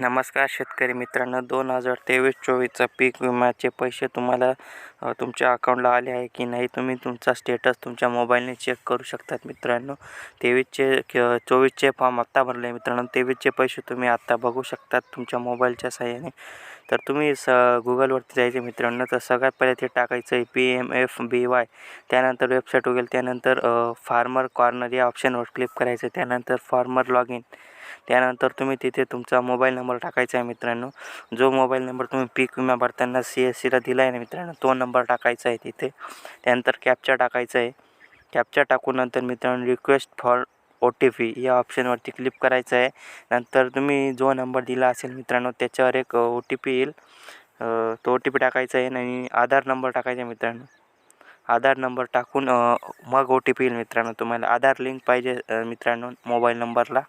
नमस्कार शेतकरी मित्रांनो दोन हजार तेवीस चोवीसचा पीक विम्याचे पैसे तुम्हाला तुमच्या अकाउंटला आले आहे की नाही तुम्ही तुमचा स्टेटस तुमच्या मोबाईलने चेक करू शकतात मित्रांनो. तेवीसचे क- चोवीसचे फॉर्म आत्ता भरले मित्रांनो. तेवीसचे पैसे तुम्ही आत्ता बघू शकतात तुमच्या मोबाईलच्या सहाय्याने. तर तुम्ही स गुगलवरती जायचे मित्रांनो तर सगळ्यात पहिले ते टाकायचं आहे P M F B Y त्यानंतर वेबसाईट उघेल त्यानंतर फार्मर कॉर्नर या ऑप्शनवर क्लिक करायचं त्यानंतर फार्मर लॉग इन त्यानंतर तुम्ही तिथे तुमचा मोबाईल नंबर टाकायचा आहे मित्रांनो. जो मोबाईल नंबर तुम्ही पीक विमा भरताना सी एस सीला दिला आहे ना मित्रांनो तो नंबर टाकायचा आहे तिथे. त्यानंतर कॅप्चा टाकायचा आहे. कॅप्चा टाकून नंतर मित्रांनो request for O T P या ऑप्शनवरती क्लिक करायचं आहे. नंतर तुम्ही जो नंबर दिला असेल मित्रांनो त्याच्यावर एक ओ टी पी येईल. तो ओ टी पी टाकायचा आहे आणि आधार नंबर टाकायचा आहे मित्रांनो. आधार नंबर टाकून मग ओ टी पी येईल मित्रांनो तुम्हाला. आधार लिंक पाहिजे मित्रांनो मोबाईल नंबरला.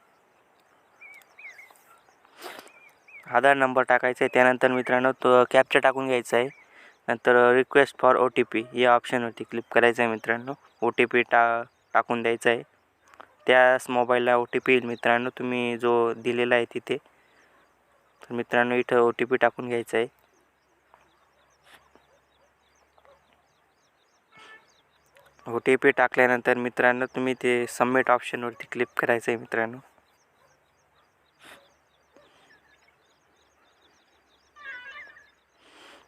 आधार नंबर टाकायचा आहे त्यानंतर मित्रांनो तो कॅप्चा टाकून घ्यायचा आहे. नंतर request for O T P या ऑप्शनवरती क्लिक करायचं आहे मित्रांनो. ओ टी पी टा टाकून द्यायचा आहे. त्याच मोबाईलला ओ टी पी येईल मित्रांनो तुम्ही जो दिलेला आहे तिथे. तर मित्रांनो इथं ओ टी पी टाकून घ्यायचा आहे. ओ टी पी टाकल्यानंतर मित्रांनो तुम्ही ते सबमिट ऑप्शनवरती क्लिक करायचं आहे मित्रांनो.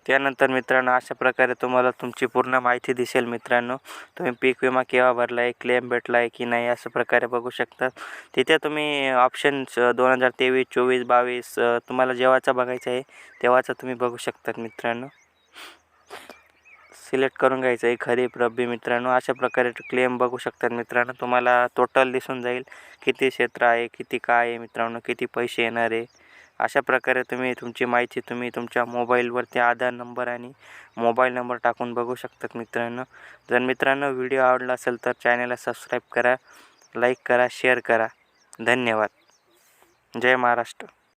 त्यानंतर मित्रांनो अशा प्रकारे तुम्हाला तुमची पूर्ण माहिती दिसेल मित्रांनो. तुम्ही पीक विमा केव्हा भरला आहे क्लेम भेटला आहे की नाही अशा प्रकारे बघू शकता. तिथे तुम्ही ऑप्शन्स दोन हजार तेवीस चोवीस बावीस तुम्हाला जेव्हाचा बघायचा आहे तेव्हाचा तुम्ही बघू शकतात मित्रांनो. सिलेक्ट करून घ्यायचं आहे खरीप रब्बी मित्रांनो. अशा प्रकारे क्लेम बघू शकतात मित्रांनो. तुम्हाला टोटल दिसून जाईल किती क्षेत्र आहे किती काय आहे मित्रांनो किती पैसे येणार आहे. अशा प्रकारे तुम्ही तुमची माहिती तुम्ही तुमच्या मोबाईलवरती आधार नंबर आणि मोबाईल नंबर टाकून बघू शकतात मित्रांनो. जर मित्रांनो व्हिडिओ आवडला असेल तर चॅनलला सबस्क्राईब करा लाईक करा शेअर करा. धन्यवाद. जय महाराष्ट्र.